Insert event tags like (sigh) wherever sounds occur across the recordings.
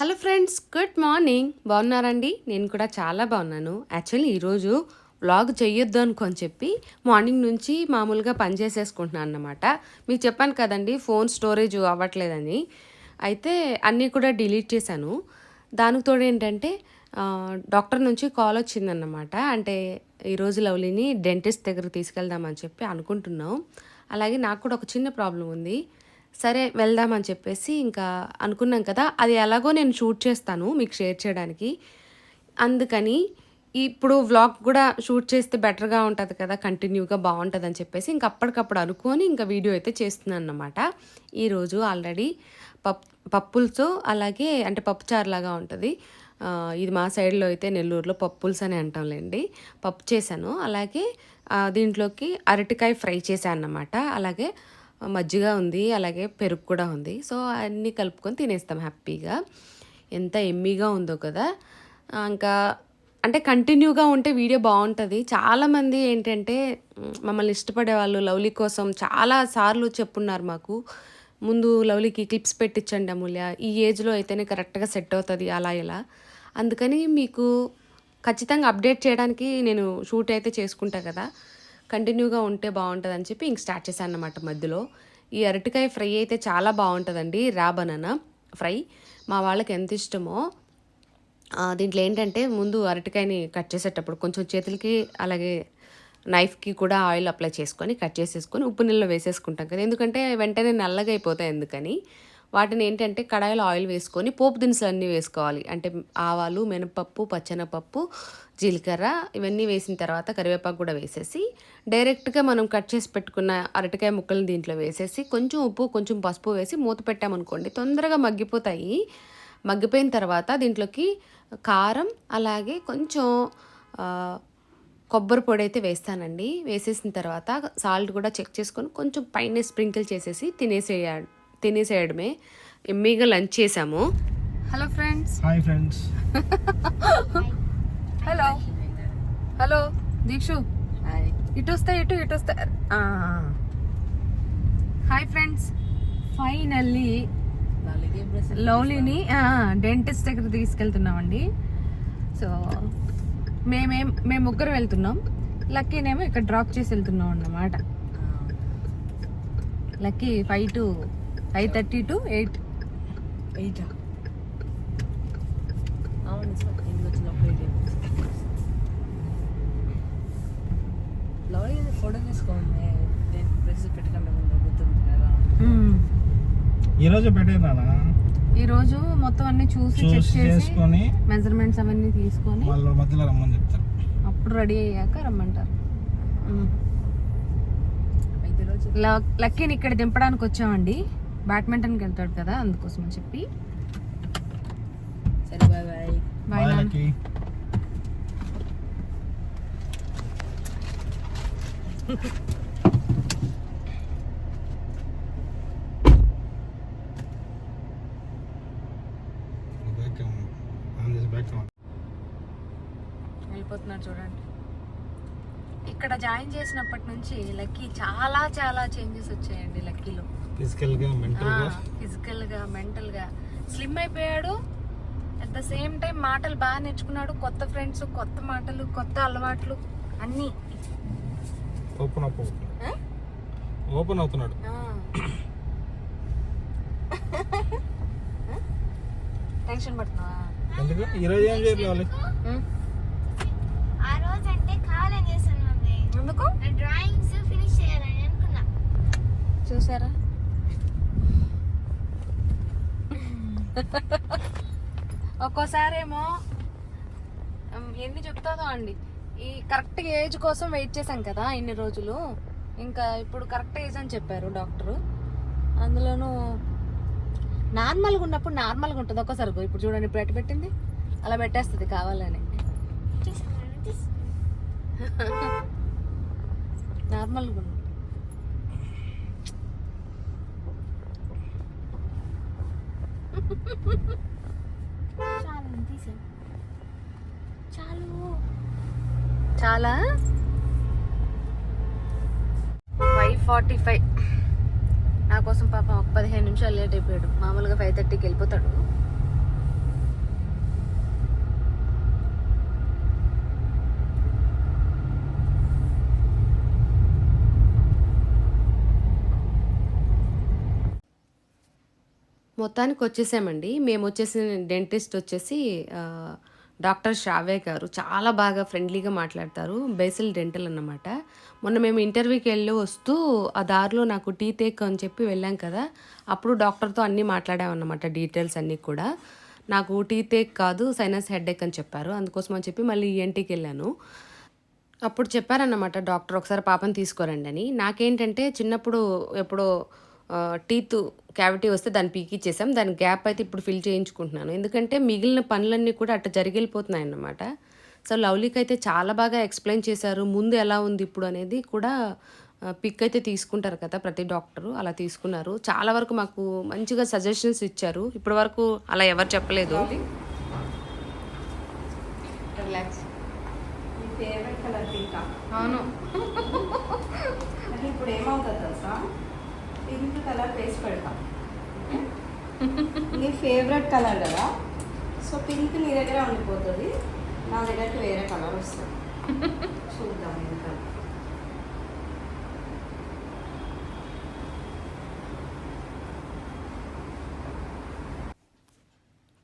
Hello friends good morning. బాగున్నారండి? నేను కూడా చాలా బాగున్నాను. యాక్చువల్లీ ఈరోజు వ్లాగ్ చెయ్యొద్దు అనుకొని చెప్పి మార్నింగ్ నుంచి మామూలుగా పని చేసేసుకుంటున్నాను అన్నమాట. మీకు చెప్పాను కదండి ఫోన్ స్టోరేజ్ అవ్వట్లేదని. అయితే అన్నీ కూడా డిలీట్ చేశాను. దానికి తోడు ఏంటంటే డాక్టర్ నుంచి కాల్ వచ్చిందన్నమాట. అంటే ఈరోజు లవ్లీని డెంటిస్ట్ దగ్గర తీసుకెళ్దామని చెప్పి అనుకుంటున్నాం. అలాగే నాకు కూడా ఒక చిన్న ప్రాబ్లం ఉంది. సరే వెళ్దామని చెప్పేసి ఇంకా అనుకున్నాం కదా అది ఎలాగో నేను షూట్ చేస్తాను మీకు షేర్ చేయడానికి. అందుకని ఇప్పుడు వ్లాగ్ కూడా షూట్ చేస్తే బెటర్గా ఉంటుంది కదా కంటిన్యూగా బాగుంటుంది అని చెప్పేసి ఇంక అప్పటికప్పుడు అనుకొని ఇంకా వీడియో అయితే చేస్తున్నాను అన్నమాట. ఈరోజు ఆల్రెడీ పప్ పప్పులతో అలాగే అంటే పప్పుచారు లాగా ఉంటుంది ఇది మా సైడ్లో అయితే నెల్లూరులో పప్పుల్స్ అని అంటాంలేండి పప్పు చేశాను. అలాగే దీంట్లోకి అరటికాయ ఫ్రై చేశాను అన్నమాట. అలాగే మజ్జిగ ఉంది అలాగే పెరుగు కూడా ఉంది. సో అన్నీ కలుపుకొని తినేస్తాం హ్యాపీగా. ఎంత ఎమ్మీగా ఉందో కదా. ఇంకా అంటే కంటిన్యూగా ఉంటే వీడియో బాగుంటుంది. చాలామంది ఏంటంటే మమ్మల్ని ఇష్టపడే వాళ్ళు లవ్లీ కోసం చాలా సార్లు చెప్పున్నారు మాకు. ముందు లవ్లీకి క్లిప్స్ పెట్టించండి అమూల్య. ఈ ఏజ్లో అయితేనే కరెక్ట్గా సెట్ అవుతుంది అలా ఇలా. అందుకని మీకు ఖచ్చితంగా అప్డేట్ చేయడానికి నేను షూట్ అయితే చేసుకుంటా కదా. కంటిన్యూగా ఉంటే బాగుంటుంది అని చెప్పి ఇంక స్టార్ట్ చేశాను అన్నమాట మధ్యలో. ఈ అరటికాయ ఫ్రై అయితే చాలా బాగుంటుందండి రా బనానా ఫ్రై. మా వాళ్ళకి ఎంత ఇష్టమో దీంట్లో ఏంటంటే ముందు అరటికాయని కట్ చేసేటప్పుడు కొంచెం చేతులకి అలాగే నైఫ్కి కూడా ఆయిల్ అప్లై చేసుకొని కట్ చేసేసుకొని ఉప్పు నీళ్ళలో వేసేసుకుంటాం కదా. ఎందుకంటే వెంటనే నల్లగా అయిపోతాయి ఎందుకని వాటిని ఏంటంటే కడాయిలో ఆయిల్ వేసుకొని పోపు దినుసులు అన్నీ వేసుకోవాలి. అంటే ఆవాలు మినపప్పు పచ్చెనపప్పు జీలకర్ర ఇవన్నీ వేసిన తర్వాత కరివేపాకు కూడా వేసేసి డైరెక్ట్గా మనం కట్ చేసి పెట్టుకున్న అరటికాయ ముక్కల్ని దీంట్లో వేసేసి కొంచెం ఉప్పు కొంచెం పసుపు వేసి మూత పెట్టామనుకోండి తొందరగా మగ్గిపోతాయి. మగ్గిపోయిన తర్వాత దీంట్లోకి కారం అలాగే కొంచెం కొబ్బరి పొడి అయితే వేస్తానండి. వేసేసిన తర్వాత సాల్ట్ కూడా చెక్ చేసుకొని కొంచెం పైన స్ప్రింకిల్ చేసేసి తినేసేయాలి. తినేసేయడమే ఎమ్మీగా లంచ్ చేసాము. Hello friends hi friends hello hello Deekshu ఇటు వస్తా ఇటు ఇటు వస్తా. హాయ్ ఫ్రెండ్స్ ఫైనల్లీ లవ్లీని డెంటిస్ట్ దగ్గర తీసుకెళ్తున్నామండి. సో మేమేం మేము ముగ్గురు వెళ్తున్నాం. లక్కీనేమో ఇక్కడ డ్రాప్ చేసి వెళ్తున్నాం అన్నమాట. Lucky five two five thirty two eight. Eight? అవును సార్ ఇందులో వచ్చినప్పుడు లవ్ ఫోటో తీసుకోండి. నేను ప్రెస్ పెట్టకుండా ముందు గుర్తుంది కదా. ఈరోజు పెట్టేదానా ఈరోజు మొత్తం అన్ని చూసి చెక్ చూసి చేసి చేసుకొని మెజర్మెంట్స్ అవన్నీ తీసుకొని వాళ్ళ మధ్యలో రమ్మని చెప్తారు. అప్పుడు రెడీ అయ్యాక రమ్మంటారు. రోజు లక్కీని ఇక్కడ దింపడానికి వచ్చామండి. బ్యాడ్మింటన్కి వెళ్తాడు కదా అందుకోసం అని చెప్పి. సరే బాయ్ బాయ్. బాయ్ నాన్న. వాళ్ళకి (laughs) బ్యాక్ ఆన్ చేసి బ్యాక్ వెళ్ళిపోతున్నాడు చూడండి ఇక్కడ జాయిన్ చేసినప్పటి నుంచి లక్కీ చాలా చాలా చేంజెస్ వచ్చాయండి లక్కీలో. ఫిజికల్గా మెంటల్గా ఫిజికల్గా మెంటల్గా స్లిమ్ అయిపోయాడు. అట్ ద సేమ్ టైం మాటలు బాగా నేర్చుకున్నాడు. కొత్త ఫ్రెండ్స్ కొత్త మాటలు కొత్త అలవాట్లు అన్నీ. ఓపెన్ అప్ ఓపెన్ అవుతున్నాడు. టెన్షన్ (coughs) పడుతున్నావా? ఎందుకు? ఈరోజు ఏం చేయలేదు వాళ్ళు ఉం? ఆ రోజు అంటే కావాలని చేశాను మమ్మీ ఎందుకు? నా డ్రాయింగ్స్ ఫినిష్ చేయాలని అనుకున్నా. చూసారా? ఒక్కోసారేమో ఎన్ని చెప్తాదో అండి. ఈ కరెక్ట్ ఏజ్ కోసం వెయిట్ చేశాం కదా ఇన్ని రోజులు. ఇంకా ఇప్పుడు కరెక్ట్ ఏజ్ అని చెప్పారు డాక్టరు. అందులోనూ నార్మల్గా ఉన్నప్పుడు నార్మల్గా ఉంటుంది. ఒక్కసారి. ఇప్పుడు చూడండి ఇప్పుడు ఎట్టు పెట్టింది? అలా పెట్టేస్తుంది కావాలని. (laughs) నార్మల్గా ఉంది చాలు చాలా. ఫైవ్ ఫార్టీ ఫైవ్ నా కోసం పాపం ఒక పదిహేను నిమిషాలు లేట్ అయిపోయాడు. మామూలుగా ఫైవ్ థర్టీకి వెళ్ళిపోతాడు. మొత్తానికి వచ్చేసామండి మేము వచ్చేసి డెంటిస్ట్ వచ్చేసి డాక్టర్ షావే గారు చాలా బాగా ఫ్రెండ్లీగా మాట్లాడతారు. బేసిల్ డెంటల్ అన్నమాట. మొన్న మేము ఇంటర్వ్యూకి వెళ్ళి వస్తూ ఆ దారిలో నాకు టీ టేక్ అని చెప్పి వెళ్ళాం కదా అప్పుడు డాక్టర్తో అన్నీ మాట్లాడామన్నమాట డీటెయిల్స్ అన్నీ కూడా. నాకు టీ టేక్ కాదు సైనస్ హెడేక్ అని చెప్పారు. అందుకోసం అని చెప్పి మళ్ళీ ఈఎన్టీకి వెళ్ళాను అప్పుడు చెప్పారన్నమాట డాక్టర్ ఒకసారి పాపని తీసుకోరండి అని నాకేంటంటే చిన్నప్పుడు ఎప్పుడో టీత్ క్యావిటీ వస్తే దాన్ని పీకిచ్చేసాం. దాని గ్యాప్ అయితే ఇప్పుడు ఫిల్ చేయించుకుంటున్నాను. ఎందుకంటే మిగిలిన పనులన్నీ కూడా అట్ట జరిగిపోతున్నాయి అన్నమాట. సో లవ్లీకి అయితే చాలా బాగా ఎక్స్ప్లెయిన్ చేశారు. ముందు ఎలా ఉంది ఇప్పుడు అనేది కూడా పిక్ అయితే తీసుకుంటారు కదా ప్రతి డాక్టరు. అలా తీసుకున్నారు. చాలా వరకు మాకు మంచిగా సజెషన్స్ ఇచ్చారు. ఇప్పటి వరకు అలా ఎవరు చెప్పలేదు. అవును. (laughs) ఇప్పుడు ఏమవుతుంది తెలుసా? పింక్ కలర్ వేసి పెడతాం. నీ ఫేవరెట్ కలర్ కదా. సో పింక్ నీ దగ్గర ఉండిపోతుంది. నా దగ్గరికి వేరే కలర్ వస్తుంది. చూద్దాం ఇంకా.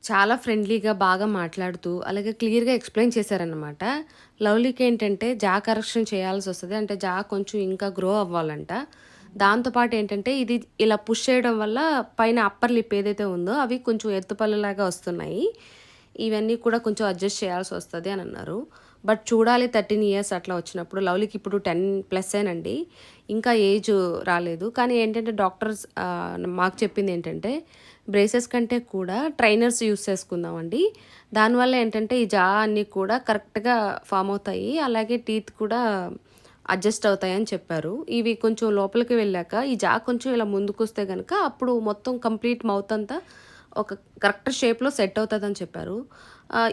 చాలా ఫ్రెండ్లీగా బాగా మాట్లాడుతూ అలాగే క్లియర్గా ఎక్స్ప్లెయిన్ చేశారనమాట లవ్లీకి ఏంటంటే జా కరెక్షన్ చేయాల్సి వస్తుంది. అంటే జా కొంచెం ఇంకా గ్రో అవ్వాలంట. దాంతోపాటు ఏంటంటే ఇది ఇలా పుష్ చేయడం వల్ల పైన అప్పర్ లిప్ ఏదైతే ఉందో అవి కొంచెం ఎత్తుపల్లలాగా వస్తున్నాయి. ఇవన్నీ కూడా కొంచెం అడ్జస్ట్ చేయాల్సి వస్తుంది అని అన్నారు. బట్ చూడాలి థర్టీన్ ఇయర్స్ అట్లా వచ్చినప్పుడు. లవ్లీకి ఇప్పుడు టెన్ ప్లస్ ఏనండి. ఇంకా ఏజ్ రాలేదు. కానీ ఏంటంటే డాక్టర్స్ మాకు చెప్పింది ఏంటంటే బ్రేసెస్ కంటే కూడా ట్రైనర్స్ యూస్ చేసుకుందామండి. దానివల్ల ఏంటంటే ఈ జా అన్నీ కూడా కరెక్ట్గా ఫామ్ అవుతాయి. అలాగే టీత్ కూడా అడ్జస్ట్ అవుతాయని చెప్పారు. ఇవి కొంచెం లోపలికి వెళ్ళాక ఈ జా కొంచెం ఇలా ముందుకు వస్తే కనుక అప్పుడు మొత్తం కంప్లీట్ మౌత్ అంతా ఒక కరెక్ట్ షేప్లో సెట్ అవుతుందని చెప్పారు.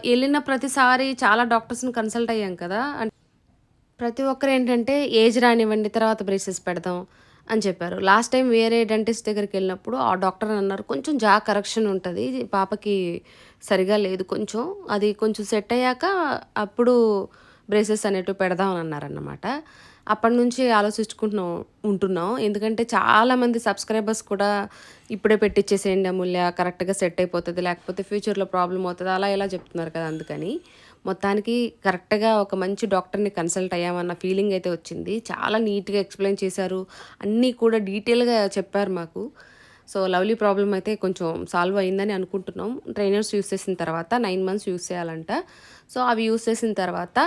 వెళ్ళిన ప్రతిసారి చాలా డాక్టర్స్ని కన్సల్ట్ అయ్యాం కదా ప్రతి ఒక్కరు ఏంటంటే ఏజ్ రానివ్వండి తర్వాత బ్రేసెస్ పెడదాం అని చెప్పారు. లాస్ట్ టైం వేరే డెంటిస్ట్ దగ్గరికి వెళ్ళినప్పుడు ఆ డాక్టర్ అన్నారు కొంచెం జా కరెక్షన్ ఉంటుంది పాపకి సరిగా లేదు కొంచెం అది కొంచెం సెట్ అయ్యాక అప్పుడు బ్రేసెస్ అనేటివి పెడదాం అని అన్నారన్నమాట. అప్పటి నుంచి ఆలోచించుకుంటున్నాం ఉంటున్నాం. ఎందుకంటే చాలామంది సబ్స్క్రైబర్స్ కూడా ఇప్పుడే పెట్టించేసేయండి అమూల్య కరెక్ట్గా సెట్ అయిపోతుంది. లేకపోతే ఫ్యూచర్లో ప్రాబ్లం అవుతుంది. అలా ఇలా చెప్తున్నారు కదా అందుకని. మొత్తానికి కరెక్ట్గా ఒక మంచి డాక్టర్ని కన్సల్ట్ అయ్యామన్న ఫీలింగ్ అయితే వచ్చింది. చాలా నీట్గా ఎక్స్ప్లెయిన్ చేశారు. అన్నీ కూడా డీటెయిల్గా చెప్పారు మాకు. సో లవ్లీ ప్రాబ్లం అయితే కొంచెం సాల్వ్ అయిందని అనుకుంటున్నాం. ట్రైనర్స్ యూస్ చేసిన తర్వాత నైన్ మంత్స్ యూస్ చేయాలంట. సో అవి యూస్ చేసిన తర్వాత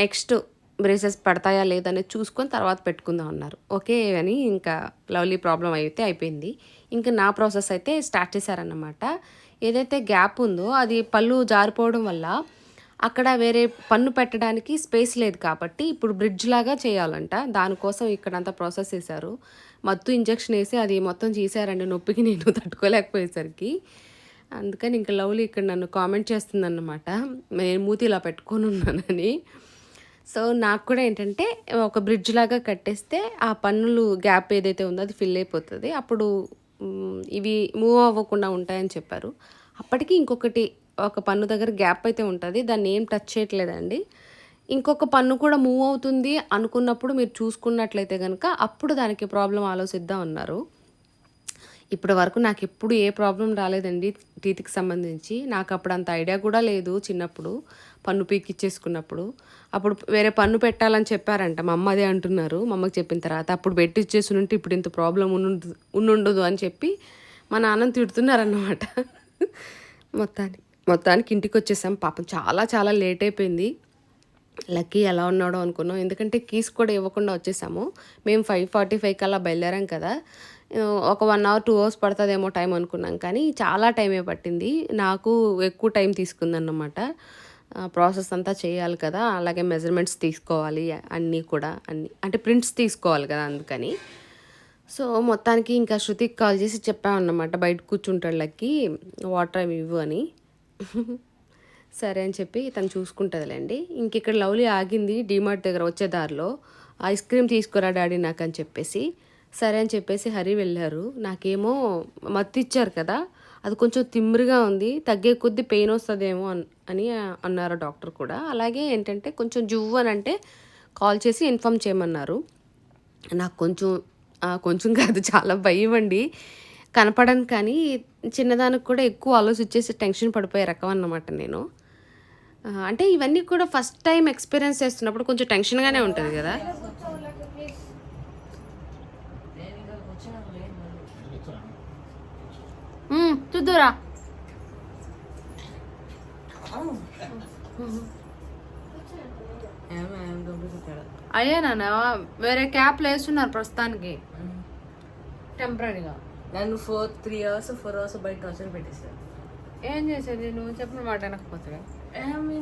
నెక్స్ట్ బ్రేసెస్ పడతాయా లేదనేది చూసుకొని తర్వాత పెట్టుకుందాం అన్నారు. ఓకే అని ఇంకా లవ్లీ ప్రాబ్లం అయితే అయిపోయింది. ఇంకా నా ప్రాసెస్ అయితే స్టార్ట్ చేశారన్నమాట. ఏదైతే గ్యాప్ ఉందో అది పళ్ళు జారిపోవడం వల్ల అక్కడ వేరే పన్ను పెట్టడానికి స్పేస్ లేదు కాబట్టి ఇప్పుడు బ్రిడ్జ్ లాగా చేయాలంట. దానికోసం ఇక్కడంతా ప్రాసెస్ చేశారు. మత్తు ఇంజెక్షన్ వేసి అది మొత్తం చేశారండి. నొప్పికి నేను తట్టుకోలేకపోయేసరికి. అందుకని ఇంకా లవ్లీ ఇక్కడ నన్ను కామెంట్ చేస్తుందన్నమాట. నేను మూతి ఇలా పెట్టుకొని ఉన్నానని. సో నాకు కూడా ఏంటంటే ఒక బ్రిడ్జ్ లాగా కట్టేస్తే ఆ పన్నులు గ్యాప్ ఏదైతే ఉందో అది ఫిల్ అయిపోతుంది. అప్పుడు ఇవి మూవ్ అవ్వకుండా ఉంటాయని చెప్పారు. అప్పటికి ఇంకొకటి ఒక పన్ను దగ్గర గ్యాప్ అయితే ఉంటుంది. దాన్ని ఏం టచ్ చేయట్లేదండి. ఇంకొక పన్ను కూడా మూవ్ అవుతుంది అనుకున్నప్పుడు మీరు చూసుకున్నట్లయితే కనుక అప్పుడు దానికి ప్రాబ్లం ఆలోచిద్దాం అన్నారు. ఇప్పటి వరకు నాకు ఎప్పుడు ఏ ప్రాబ్లం రాలేదండి టీత్కి సంబంధించి. నాకు అప్పుడు అంత ఐడియా కూడా లేదు చిన్నప్పుడు పన్ను పీకిచ్చేసుకున్నప్పుడు. అప్పుడు వేరే పన్ను పెట్టాలని చెప్పారంట మా అమ్మ అదే అంటున్నారు మా అమ్మకి చెప్పిన తర్వాత. అప్పుడు పెట్టిచ్చేసి ఉంటే ఇప్పుడు ఇంత ప్రాబ్లం ఉండు ఉండుండదు అని చెప్పి మా నాన్నని తిడుతున్నారన్నమాట. మొత్తానికి మొత్తానికి ఇంటికి వచ్చేసాం పాపం చాలా చాలా లేట్ అయిపోయింది. లక్కీ ఎలా ఉన్నాడో అనుకున్నాం. ఎందుకంటే కీస్ కూడా ఇవ్వకుండా వచ్చేసాము. మేము ఫైవ్ ఫార్టీ ఫైవ్ కల్లా బయలుదేరాం కదా. ఒక వన్ అవర్ టూ అవర్స్ పడుతుందేమో టైం అనుకున్నాం. కానీ చాలా టైమే పట్టింది. నాకు ఎక్కువ టైం తీసుకుందన్నమాట. ప్రాసెస్ అంతా చేయాలి కదా. అలాగే మెజర్మెంట్స్ తీసుకోవాలి అన్నీ కూడా. అన్నీ అంటే ప్రింట్స్ తీసుకోవాలి కదా అందుకని. సో మొత్తానికి ఇంకా శృతికి కాల్ చేసి చెప్పామన్నమాట. బయట కూర్చుంటాళ్ళకి వాటర్ అవి ఇవ్వు అని. (laughs) సరే అని చెప్పి తను చూసుకుంటుందిలేండి. ఇంక ఇక్కడ లవ్లీ ఆగింది డీమార్ట్ దగ్గర వచ్చే దారిలో. ఐస్ క్రీమ్ తీసుకురా డాడీ నాకు అని చెప్పేసి. సరే అని చెప్పేసి హరి వెళ్ళారు. నాకేమో మత్తు ఇచ్చారు కదా అది కొంచెం తిమ్మిరిగా ఉంది తగ్గే కొద్దీ పెయిన్ వస్తుందేమో అని అన్నారు డాక్టర్ కూడా. అలాగే ఏంటంటే కొంచెం జువ్వు అని అంటే కాల్ చేసి ఇన్ఫామ్ చేయమన్నారు. నాకు కొంచెం కొంచెం కాదు చాలా భయం అండి. కనపడను కానీ చిన్నదానికి కూడా ఎక్కువ ఆలోచించేసి టెన్షన్ పడిపోయే రకం అన్నమాట నేను. అంటే ఇవన్నీ కూడా ఫస్ట్ టైం ఎక్స్పీరియన్స్ చేస్తున్నప్పుడు కొంచెం టెన్షన్గానే ఉంటుంది కదా నేను ఇక్కడికి వచ్చినాక లేదు మళ్ళీ. చూద్దురా అయ్యే నాన్న వేరే క్యాప్లు వేస్తున్నారు ప్రస్తుతానికి. టెంపరీగా. నన్ను four three hours four hours బయట టార్చర్ పెట్టేసారు ఏం చేసేది? నువ్వు చెప్పిన మాట వినకపోతే. ఏమి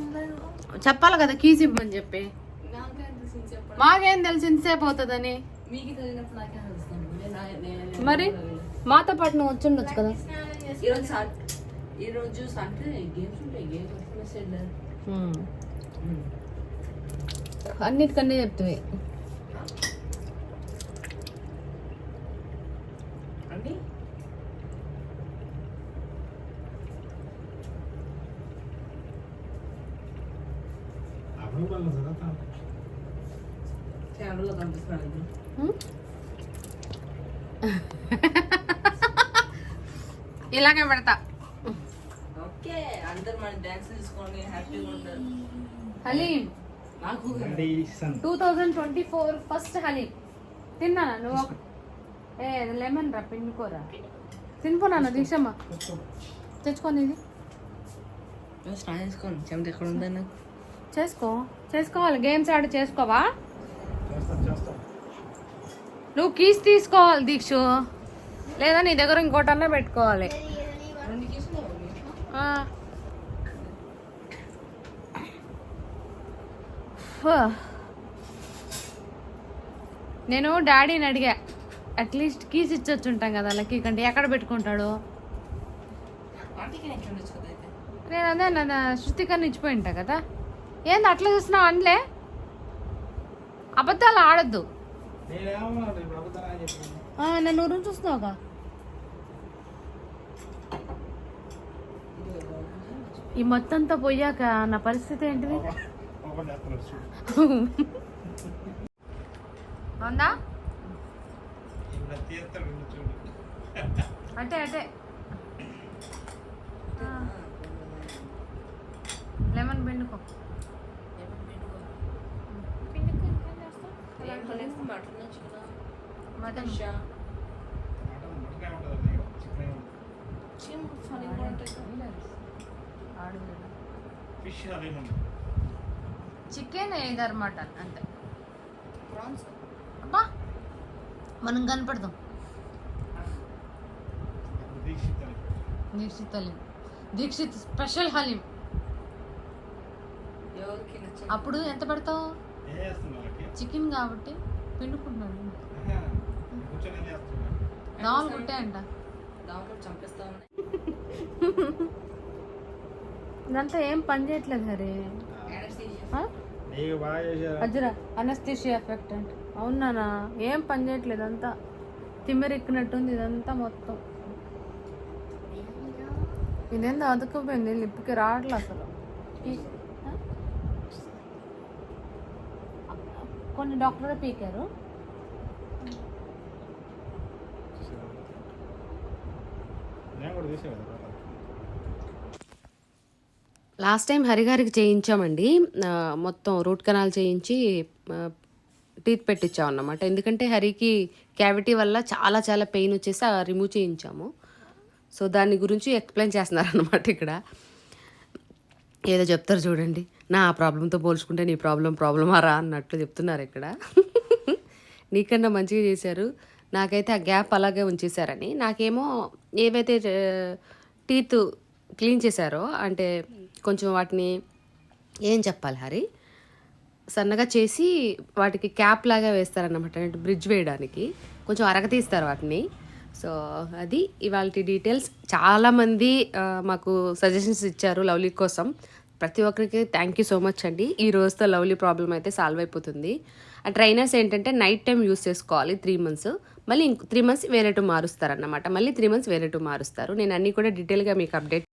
చెప్పాలి కదా కీస్ ఇవ్వమని చెప్పి. తెలిసింది మాకేం తెలిసి ఇంతసేపు అవుతుందని? మీకు తెలియనప్పుడు నాకే తెలుస్తాను నేను నా- నేను- మరి? మాతో పాటు నువ్వు వచ్చి ఉండొచ్చు కదా. ఈరోజు సాట్ ఈరోజు సాటర్డే గేమ్స్ ఉంటాయి గేమ్స్ అన్నిటికన్నీ చెప్తుంది అండి కనిపిస్తున్నాను ఇలాగే పెడతా. ఓకే అందరు మన డాన్స్ తీసుకొని హ్యాపీగా ఉంటారు. హలీం నాకు two thousand twenty four first haleem తిన్నానా నువ్వు? ఏ లెమన్ రా పిండుకోరా. తినిపోనా దీక్షమ్మ. తెచ్చుకొని ఇది స్నానం చేసుకోండి చెమట ఎక్కడ ఉందని నాకు చేసుకో. చేసుకోవాలి. గేమ్స్ ఆడి చేసుకోవా? నువ్వు కీస్ తీసుకోవాలి దీక్షు. లేదా నీ దగ్గర ఇంకోటన్నా పెట్టుకోవాలి. నేను డాడీని అడిగా అట్లీస్ట్ కీస్ ఇచ్చొచ్చు ఉంటాం కదా లక్కీ కంటే ఎక్కడ పెట్టుకుంటాడు? ఆంటీకి నేను అదే నా శృతికర్ని ఇచ్చిపోయి ఉంటా కదా. ఏంది అట్లా చూస్తున్నావు అనలే? అబద్ధాలు ఆడద్దు. నన్ను ఊరు చూస్తున్నావుగా? ఈ మొత్తంతో పోయాక నా పరిస్థితి ఏంటిది? చూడు అటే అటే. లెమన్ పిండుకో. మటన్ మటన్ మటనే ఉంటుంది చికెన్ చికెన్ ఫనీ కూడా ఉంటాయి ఫిష్ చికెన్ ఏదర్ మటన్ అంతే. ప్రాన్స్? అబ్బా మనం కనపడదాం దీక్షిత్ హలీం దీక్షిత్ స్పెషల్ హలీం. అప్పుడు ఎంత పెడతావు? చికెన్ కాబట్టి చేస్తున్నా నాలుగు ఉంటాయంట దాంట్లో చంపేస్తా (laughs) ఇదంతా ఏం పని చేయట్లేదు హరి. చేశారు. అజ్జరా అనస్థిషియా ఎఫెక్ట్ అంటే. అవునానా ఏం పని చేయట్లేదు అంతా. తిమ్మిరెక్కినట్టుంది ఇదంతా మొత్తం. ఇదేందో అతుక్కుపోయింది లిప్కి రావట్లే అసలు? కొన్ని డాక్టర్ పీకారు. నేను కూడా తీసే కదా లాస్ట్ టైం హరిగారికి చేయించామండి. మొత్తం రూట్ కెనాల్ చేయించి టీత్ పెట్టించాం అన్నమాట ఎందుకంటే హరికి క్యావిటీ వల్ల చాలా చాలా పెయిన్ వచ్చేసి రిమూవ్ చేయించాము. సో దాని గురించి ఎక్స్ప్లెయిన్ చేస్తున్నారనమాట ఇక్కడ. ఏదో చెప్తారు చూడండి. నా ప్రాబ్లంతో పోల్చుకుంటే నీ ప్రాబ్లం ప్రాబ్లమా రా అన్నట్లు చెప్తున్నారు ఇక్కడ. నీకన్నా మంచిగా చేశారు. నాకైతే ఆ గ్యాప్ అలాగే ఉంచేశారని. నాకేమో ఏవైతే టీత్ క్లీన్ చేశారో అంటే కొంచెం వాటిని ఏం చెప్పాలి హరి? సన్నగా చేసి వాటికి క్యాప్ లాగా వేస్తారన్నమాట అంటే బ్రిడ్జ్ వేయడానికి. కొంచెం అరగతీస్తారు వాటిని. సో అది ఇవాళ డీటెయిల్స్. చాలామంది మాకు సజెషన్స్ ఇచ్చారు లవ్లీ కోసం. ప్రతి ఒక్కరికి థ్యాంక్ యూ సో మచ్ అండి. ఈ రోజుతో లవ్లీ ప్రాబ్లం అయితే సాల్వ్ అయిపోతుంది. ఆ ట్రైనర్స్ ఏంటంటే నైట్ టైం యూస్ చేసుకోవాలి త్రీ మంత్స్ మళ్ళీ ఇంకో త్రీ మంత్స్ వేరే టూ మారుస్తారన్నమాట. మళ్ళీ త్రీ మంత్స్ వేరే టూ మారుస్తారు. నేను అన్నీ కూడా డీటెయిల్గా మీకు అప్డేట్